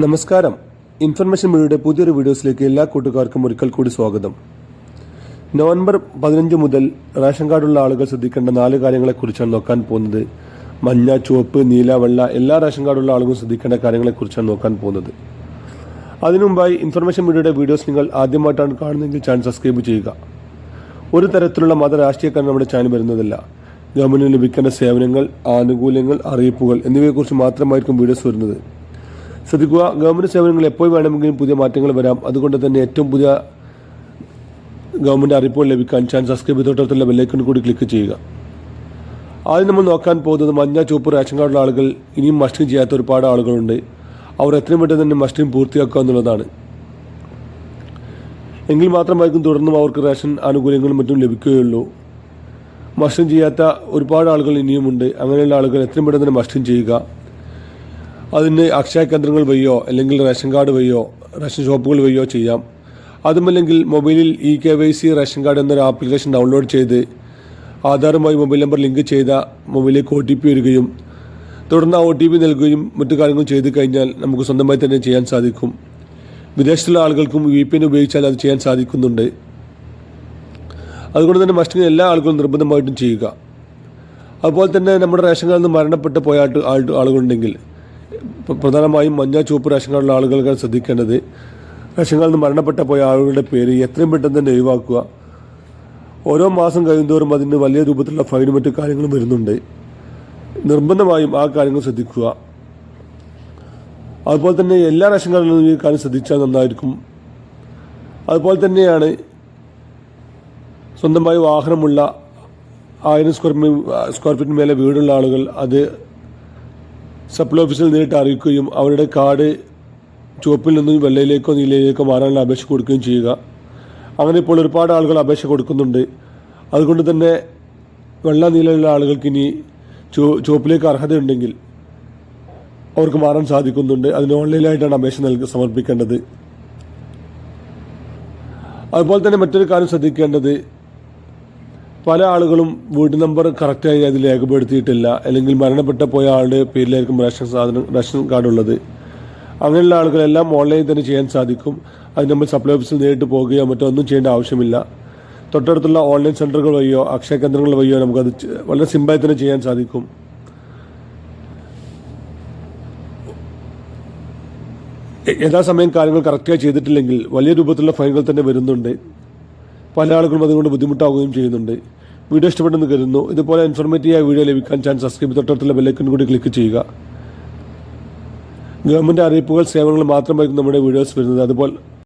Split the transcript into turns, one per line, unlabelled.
നമസ്കാരം. ഇൻഫർമേഷൻ മീഡിയയുടെ പുതിയൊരു വീഡിയോസിലേക്ക് എല്ലാ കൂട്ടുകാർക്കും ഒരിക്കൽ കൂടി സ്വാഗതം. നവംബർ പതിനഞ്ച് മുതൽ റേഷൻ കാർഡുള്ള ആളുകൾ ശ്രദ്ധിക്കേണ്ട നാല് കാര്യങ്ങളെക്കുറിച്ചാണ് നോക്കാൻ പോകുന്നത്. മഞ്ഞ ചുവപ്പ് നീല വെള്ള എല്ലാ റേഷൻ കാർഡുള്ള ആളുകളും ശ്രദ്ധിക്കേണ്ട കാര്യങ്ങളെക്കുറിച്ചാണ് നോക്കാൻ പോകുന്നത്. അതിനു മുമ്പായി ഇൻഫർമേഷൻ മീഡിയയുടെ വീഡിയോസ് നിങ്ങൾ ആദ്യമായിട്ടാണ് കാണുന്നതെങ്കിൽ ചാനൽ സബ്സ്ക്രൈബ് ചെയ്യുക. ഒരു തരത്തിലുള്ള മത രാഷ്ട്രീയക്കാരൻ നമ്മുടെ ചാനൽ വരുന്നതല്ല. ഗവൺമെന്റിന് ലഭിക്കേണ്ട സേവനങ്ങൾ ആനുകൂല്യങ്ങൾ അറിയിപ്പുകൾ എന്നിവയെക്കുറിച്ച് മാത്രമായിരിക്കും വീഡിയോസ് വരുന്നത്. ശ്രദ്ധിക്കുക. ഗവൺമെന്റ് സേവനങ്ങൾ എപ്പോൾ വേണമെങ്കിലും പുതിയ മാറ്റങ്ങൾ വരാം. അതുകൊണ്ട് തന്നെ ഏറ്റവും പുതിയ ഗവൺമെന്റ് അറിയിപ്പുകൾ ലഭിക്കാൻ ചാനൽ സബ്സ്ക്രൈബ് തൊട്ടടുത്തുള്ള ബെല്ലൈക്കൺ കൂടി ക്ലിക്ക് ചെയ്യുക. ആദ്യം നമ്മൾ നോക്കാൻ പോകുന്നത് മഞ്ഞ ചുവപ്പ് റേഷൻ കാർഡുള്ള ആളുകൾ ഇനിയും മസ്റ്റിംഗ് ചെയ്യാത്ത ഒരുപാട് ആളുകളുണ്ട്. അവർ എത്രയും പെട്ടെന്ന് തന്നെ മസ്റ്റിംഗ് പൂർത്തിയാക്കുക എന്നുള്ളതാണ്. എങ്കിൽ മാത്രമായിരിക്കും തുടർന്നും അവർക്ക് റേഷൻ ആനുകൂല്യങ്ങളും മറ്റും ലഭിക്കുകയുള്ളൂ. മസ്റ്റിംഗ് ചെയ്യാത്ത ഒരുപാട് ആളുകൾ ഇനിയുമുണ്ട്. അങ്ങനെയുള്ള ആളുകൾ എത്രയും പെട്ടെന്ന് തന്നെ മസ്റ്റിംഗ് ചെയ്യുക. അതിന് അക്ഷയ കേന്ദ്രങ്ങൾ വഴിയോ അല്ലെങ്കിൽ റേഷൻ കാർഡ് വഴിയോ റേഷൻ ഷോപ്പുകൾ വഴിയോ ചെയ്യാം. അതുമല്ലെങ്കിൽ മൊബൈലിൽ E K Y C ration card എന്നൊരു ആപ്ലിക്കേഷൻ ഡൗൺലോഡ് ചെയ്ത് ആധാറുമായി മൊബൈൽ നമ്പർ ലിങ്ക് ചെയ്ത മൊബൈലിലേക്ക് ഒ ടി പി വരികയും തുടർന്ന് ആ ഒ ടി പി നൽകുകയും മറ്റു കാര്യങ്ങളും ചെയ്തു കഴിഞ്ഞാൽ നമുക്ക് സ്വന്തമായി തന്നെ ചെയ്യാൻ സാധിക്കും. വിദേശത്തുള്ള ആളുകൾക്കും വി പി എൻ ഉപയോഗിച്ചാൽ അത് ചെയ്യാൻ സാധിക്കുന്നുണ്ട്. അതുകൊണ്ട് തന്നെ മസ്റ്റിങ് എല്ലാ ആളുകളും നിർബന്ധമായിട്ടും ചെയ്യുക. അതുപോലെ തന്നെ നമ്മുടെ റേഷൻ കാർഡിൽ നിന്ന് മരണപ്പെട്ട് പോയ ആളുകളുണ്ടെങ്കിൽ പ്രധാനമായും മഞ്ഞ ചുവപ്പ് റേഷൻ കാർഡുള്ള ആളുകൾക്ക് ശ്രദ്ധിക്കേണ്ടത്. റേഷൻ കാർഡിൽ നിന്ന് മരണപ്പെട്ട പോയ ആളുകളുടെ പേര് എത്രയും പെട്ടെന്ന് തന്നെ ഒഴിവാക്കുക. ഓരോ മാസം കഴിയുന്തോറും അതിന് വലിയ രൂപത്തിലുള്ള ഫൈനും മറ്റു കാര്യങ്ങളും വരുന്നുണ്ട്. നിർബന്ധമായും ആ കാര്യങ്ങൾ ശ്രദ്ധിക്കുക. അതുപോലെ തന്നെ എല്ലാ റേഷൻ കാർഡിലും ഈ കാര്യം ശ്രദ്ധിച്ചാൽ നന്നായിരിക്കും. അതുപോലെ തന്നെയാണ് സ്വന്തമായി വാഹനമുള്ള ആയിരം സ്ക്വയർ സ്ക്വയർ ഫീറ്റിന് മേലെ വീടുള്ള ആളുകൾ അത് സപ്ലൈ ഓഫീസിൽ നേരിട്ട് അറിയിക്കുകയും അവരുടെ കാർഡ് ചുവപ്പിൽ നിന്നും വെള്ളയിലേക്കോ നീലയിലേക്കോ മാറാനുള്ള അപേക്ഷ കൊടുക്കുകയും ചെയ്യുക. അങ്ങനെ ഇപ്പോൾ ഒരുപാട് ആളുകൾ അപേക്ഷ കൊടുക്കുന്നുണ്ട്. അതുകൊണ്ട് തന്നെ വെള്ള നീലയുള്ള ആളുകൾക്ക് ഇനി ചുവ ചുവപ്പിലേക്ക് അർഹതയുണ്ടെങ്കിൽ അവർക്ക് മാറാൻ സാധിക്കുന്നുണ്ട്. അതിന് ഓൺലൈനായിട്ടാണ് അപേക്ഷ നൽകി സമർപ്പിക്കേണ്ടത്. അതുപോലെ തന്നെ മറ്റൊരു കാര്യം ശ്രദ്ധിക്കേണ്ടത് പല ആളുകളും വീട് നമ്പർ കറക്റ്റായി അതിൽ രേഖപ്പെടുത്തിയിട്ടില്ല. അല്ലെങ്കിൽ മരണപ്പെട്ട പോയ ആളുടെ പേരിലായിരിക്കും റേഷൻ സാധനം റേഷൻ കാർഡ് ഉള്ളത്. അങ്ങനെയുള്ള ആളുകളെല്ലാം ഓൺലൈനിൽ തന്നെ ചെയ്യാൻ സാധിക്കും. അത് നമ്മൾ സപ്ലൈ ഓഫീസിൽ നേരിട്ട് പോകുകയോ മറ്റോ ഒന്നും ചെയ്യേണ്ട ആവശ്യമില്ല. തൊട്ടടുത്തുള്ള ഓൺലൈൻ സെന്ററുകൾ വഴിയോ അക്ഷയ കേന്ദ്രങ്ങൾ വഴിയോ നമുക്കത് വളരെ സിമ്പിളായി തന്നെ ചെയ്യാൻ സാധിക്കും. യഥാസമയം കാര്യങ്ങൾ കറക്റ്റായി ചെയ്തിട്ടില്ലെങ്കിൽ വലിയ രൂപത്തിലുള്ള ഫൈനുകൾ തന്നെ വരുന്നുണ്ട്. പല ആളുകളും അതുകൊണ്ട് ബുദ്ധിമുട്ടാവുകയും ചെയ്യുന്നുണ്ട്. വീഡിയോ ഇഷ്ടപ്പെട്ടെന്ന് കരുതുന്നു. ഇതുപോലെ ഇൻഫോർമേറ്റീവായ വീഡിയോ ലഭിക്കാൻ ചാനൽ സബ്സ്ക്രൈബ് തൊട്ടടുത്തുള്ള ബെല്ലൈക്കൺ കൂടി ക്ലിക്ക് ചെയ്യുക. ഗവൺമെന്റ് അറിയിപ്പുകൾ സേവനങ്ങൾ മാത്രമായിരിക്കും നമ്മുടെ വീഡിയോസ് വരുന്നത്. അതുപോലെ